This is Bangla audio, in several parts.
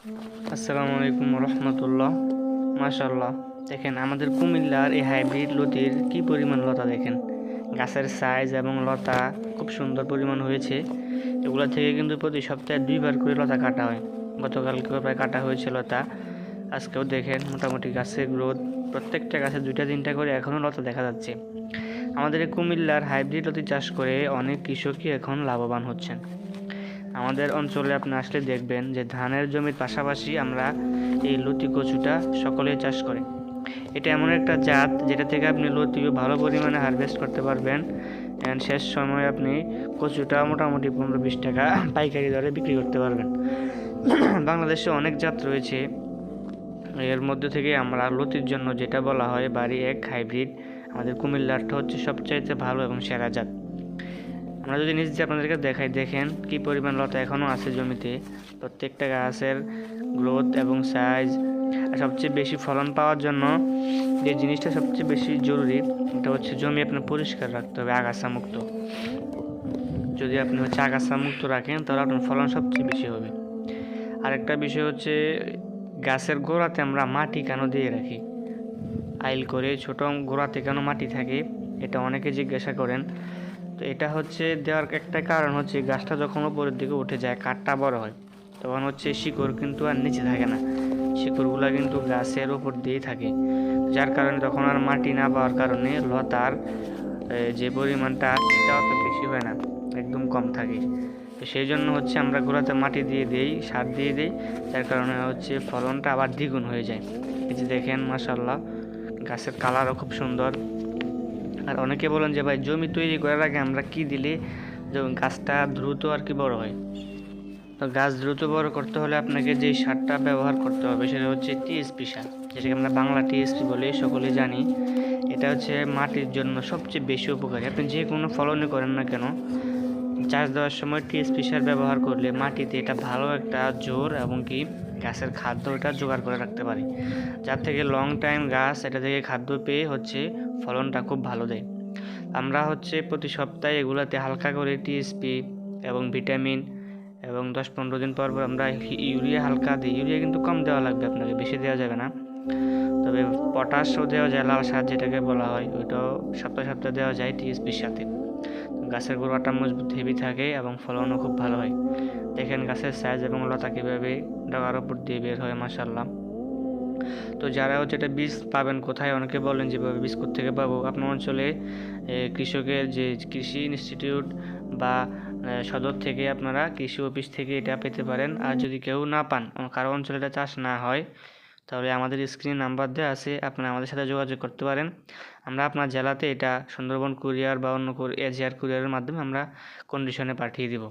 আসসালামু আলাইকুম রহমতুল্লাহ। মাশাল্লাহ দেখেন আমাদের কুমিল্লার এই হাইব্রিড লতির কি পরিমাণ লতা দেখেন? গাছের সাইজ এবং লতা খুব সুন্দর পরিমাণ হয়েছে। এগুলো থেকে কিন্তু প্রতি সপ্তাহে দুইবার করে লতা কাটা হয়। গতকালকেও প্রায় কাটা হয়েছে লতা। আজকেও দেখেন মোটামুটি গাছের গ্রোথ প্রত্যেকটা গাছে দুইটা তিনটা করে এখনও লতা দেখা যাচ্ছে। আমাদের কুমিল্লার হাইব্রিড লতি চাষ করে অনেক কৃষকই এখন লাভবান হচ্ছেন। আমাদের অঞ্চলে আপনি আসলে দেখবেন যে ধানের জমির পাশাপাশি আমরা এই লতি কচুটা সকলেই চাষ করে। এটা এমন একটা জাত যেটা থেকে আপনি লতিও ভালো পরিমাণে হারভেস্ট করতে পারবেন অ্যান্ড শেষ সময় আপনি কচুটা মোটামুটি পনেরো বিশ টাকা পাইকারি দরে বিক্রি করতে পারবেন। বাংলাদেশে অনেক জাত রয়েছে। এর মধ্যে থেকে আমরা লতির জন্য যেটা বলা হয় বাড়ি এক হাইব্রিড। আমাদের কুমিল্লারটা হচ্ছে সবচাইতে ভালো এবং সেরা জাত। আমরা যদি নিজ আপনাদেরকে দেখাই, দেখেন কি পরিমাণ লতা এখনও আছে জমিতে। প্রত্যেকটা গাছের গ্রোথ এবং সাইজ, আর সবচেয়ে বেশি ফলন পাওয়ার জন্য যে জিনিসটা সবচেয়ে বেশি জরুরি, এটা হচ্ছে জমি আপনার পরিষ্কার রাখতে হবে আগাছা মুক্ত যদি আপনি হচ্ছে আগাছা মুক্ত রাখেন, তাহলে আপনার ফলন সবচেয়ে বেশি হবে। আরেকটা বিষয় হচ্ছে, গাছের গোড়াতে আমরা মাটি কেন দিয়ে রাখি? আইল করে ছোট গোড়াতে কেন মাটি থাকে, এটা অনেকে জিজ্ঞাসা করেন। তো এটা হচ্ছে দেওয়ার একটা কারণ হচ্ছে গাছটা যখন উপরের দিকে উঠে যায়, কাঠটা বড় হয়, তখন হচ্ছে শিকড় কিন্তু আর নিচে থাকে না। শিকড়গুলো কিন্তু গাছের উপর দিয়েই থাকে। যার কারণে তখন আর মাটি না পাওয়ার কারণে লতার যে পরিমাণটা সেটা অত বেশি হয় না, একদম কম থাকে। তো সেই জন্য হচ্ছে আমরা গোড়াতে মাটি দিয়ে দিই, সার দিয়ে দিই, যার কারণে হচ্ছে ফলনটা আবার দ্বিগুণ হয়ে যায়। এই যে দেখেন মাসাল্লাহ গাছের কালারও খুব সুন্দর। আর অনেকে বলেন যে, ভাই, জমি তৈরি করার আগে আমরা কি দিলে গাছটা দ্রুত আর কি বড় হয়? তো গাছ দ্রুত বড় করতে হলে আপনাকে যে সারটা ব্যবহার করতে হবে, সেটা হচ্ছে টিএসপি সার, যেটাকে আমরা বাংলা টিএসপি বলে সকলেই জানি। এটা হচ্ছে মাটির জন্য সবচেয়ে বেশি উপকারী। আপনি যে কোনো ফলনই করেন না কেন, চাষ দেওয়ার সময় টিএসপি সার ব্যবহার করলে মাটিতে এটা ভালো একটা জোর এবং কি গাছের খাদ্য এটা জোগাড় করে রাখতে পারি। যার থেকে লং টাইম গাছ এটা থেকে খাদ্য পেয়ে হচ্ছে ফলনটা খুব ভালো দেয়। আমরা হচ্ছে প্রতি সপ্তাহে এগুলাতে হালকা করে টিএসপি এবং ভিটামিন এবং দশ পনেরো দিন পর পর আমরা ইউরিয়া হালকা দিই। ইউরিয়া কিন্তু কম দেওয়া লাগবে আপনাকে, বেশি দেওয়া যাবে না। তবে পটাশও দেওয়া যায়, লাল সার যেটাকে বলা হয়, ওইটাও সপ্তাহে সপ্তাহে দেওয়া যায় টিএসপির সাথে। গাছের গোড়াটা মজবুত হেভি থাকে এবং ফলনও খুব ভালো হয়। দেখেন গাছের সাইজ এবং লতা কীভাবে ডগার উপর দিয়ে বের হয় মাসাল্লাহ তো যারা হচ্ছে এটা বীজ পাবেন কোথায়, অনেকে বলেন যেভাবে বীজ থেকে পাবো? আপনার অঞ্চলে কৃষকের যে কৃষি ইনস্টিটিউট বা সদর থেকে আপনারা কৃষি অফিস থেকে এটা পেতে পারেন। আর যদি কেউ না পান কারও অঞ্চলে এটা চাষ না হয়, তাহলে আমাদের স্ক্রিনে নাম্বার দেওয়া আছে, আপনারা আমাদের সাথে যোগাযোগ করতে পারেন। আমরা আপনার জেলাতে এটা সুন্দরবন কুরিয়ার বা অন্য এজিআর কুরিয়ারের মাধ্যমে আমরা কন্ডিশনে পাঠিয়ে দিব।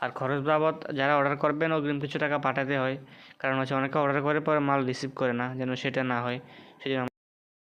আর খরচ বাবদ যারা অর্ডার করবেন অগ্রিম কিছু টাকা পাঠাতে হয়। কারণ হচ্ছে অনেকে অর্ডার করে পরে মাল রিসিভ করে না, যেন সেটা না হয়। সেই জন্য